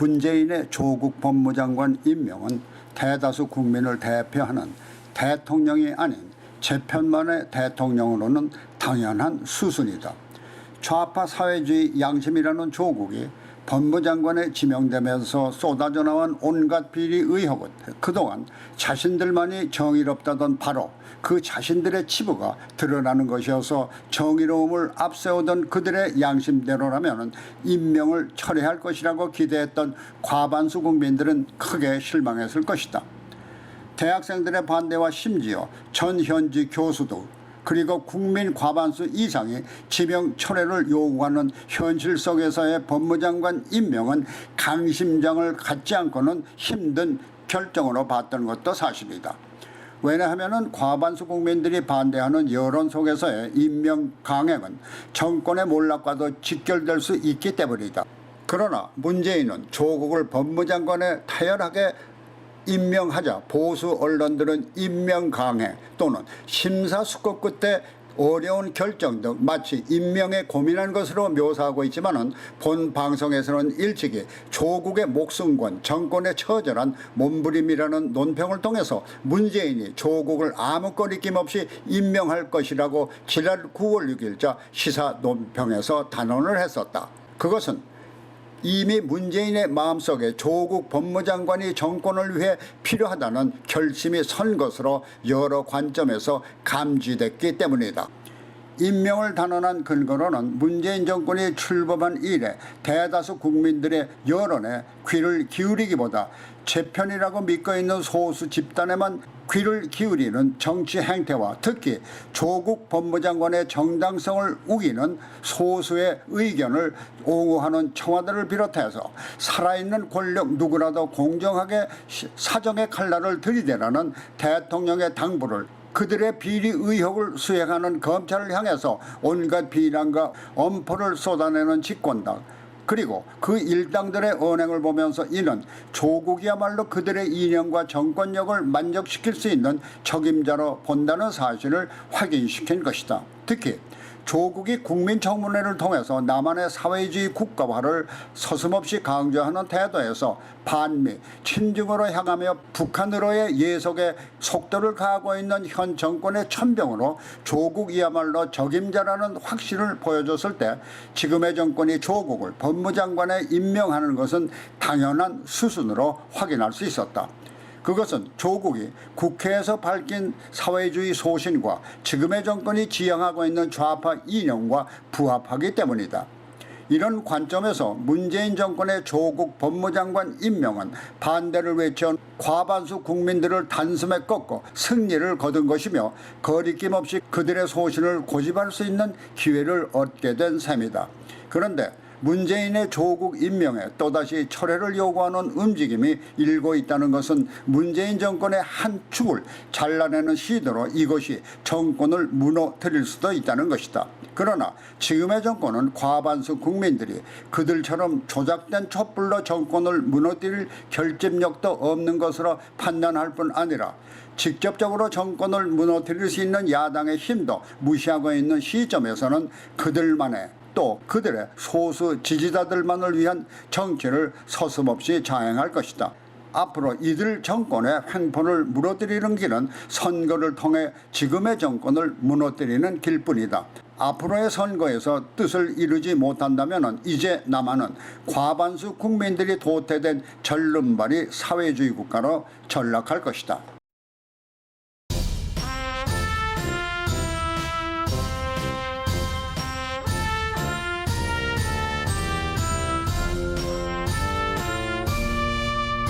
문재인의 조국 법무장관 임명은 대다수 국민을 대표하는 대통령이 아닌 재편만의 대통령으로는 당연한 수순이다. 좌파 사회주의 양심이라는 조국이 법무장관에 지명되면서 쏟아져 나온 온갖 비리 의혹은 그동안 자신들만이 정의롭다던 바로 그 자신들의 치부가 드러나는 것이어서 정의로움을 앞세우던 그들의 양심대로라면 임명을 철회할 것이라고 기대했던 과반수 국민들은 크게 실망했을 것이다. 대학생들의 반대와 심지어 전 현지 교수도 그리고 국민 과반수 이상이 지명 철회를 요구하는 현실 속에서의 법무장관 임명은 강심장을 갖지 않고는 힘든 결정으로 봤던 것도 사실이다. 왜냐하면 과반수 국민들이 반대하는 여론 속에서의 임명 강행은 정권의 몰락과도 직결될 수 있기 때문이다. 그러나 문재인은 조국을 법무장관에 타열하게 임명하자 보수 언론들은 임명 강행 또는 심사숙고 끝에 어려운 결정 등 마치 임명에 고민한 것으로 묘사하고 있지만은 본 방송에서는 일찍이 조국의 목숨권 정권의 처절한 몸부림이라는 논평을 통해서 문재인이 조국을 아무 거리낌 없이 임명할 것이라고 지난 9월 6일자 시사 논평에서 단언을 했었다. 그것은 이미 문재인의 마음속에 조국 법무장관이 정권을 위해 필요하다는 결심이 선 것으로 여러 관점에서 감지됐기 때문이다. 임명을 단언한 근거로는 문재인 정권이 출범한 이래 대다수 국민들의 여론에 귀를 기울이기보다 재편이라고 믿고 있는 소수 집단에만 귀를 기울이는 정치 행태와 특히 조국 법무장관의 정당성을 우기는 소수의 의견을 옹호하는 청와대를 비롯해서 살아있는 권력 누구라도 공정하게 사정의 칼날을 들이대라는 대통령의 당부를 그들의 비리 의혹을 수행하는 검찰을 향해서 온갖 비난과 엄포를 쏟아내는 집권당 그리고 그 일당들의 언행을 보면서 이는 조국이야말로 그들의 이념과 정권력을 만족시킬 수 있는 적임자로 본다는 사실을 확인시킨 것이다. 특히 조국이 국민청문회를 통해서 남한의 사회주의 국가화를 서슴없이 강조하는 태도에서 반미, 친중으로 향하며 북한으로의 예속에 속도를 가하고 있는 현 정권의 천병으로 조국이야말로 적임자라는 확신을 보여줬을 때 지금의 정권이 조국을 법무장관에 임명하는 것은 당연한 수순으로 확인할 수 있었다. 그것은 조국이 국회에서 밝힌 사회주의 소신과 지금의 정권이 지향하고 있는 좌파 이념과 부합하기 때문이다. 이런 관점에서 문재인 정권의 조국 법무장관 임명은 반대를 외쳐온 과반수 국민들을 단숨에 꺾고 승리를 거둔 것이며 거리낌 없이 그들의 소신을 고집할 수 있는 기회를 얻게 된 셈이다. 그런데 문재인의 조국 임명에 또다시 철회를 요구하는 움직임이 일고 있다는 것은 문재인 정권의 한 축을 잘라내는 시도로 이것이 정권을 무너뜨릴 수도 있다는 것이다. 그러나 지금의 정권은 과반수 국민들이 그들처럼 조작된 촛불로 정권을 무너뜨릴 결집력도 없는 것으로 판단할 뿐 아니라 직접적으로 정권을 무너뜨릴 수 있는 야당의 힘도 무시하고 있는 시점에서는 그들만의 또 그들의 소수 지지자들만을 위한 정치를 서슴없이 자행할 것이다. 앞으로 이들 정권의 횡포를 무너뜨리는 길은 선거를 통해 지금의 정권을 무너뜨리는 길뿐이다. 앞으로의 선거에서 뜻을 이루지 못한다면 이제 남아는 과반수 국민들이 도태된 절름발이 사회주의 국가로 전락할 것이다.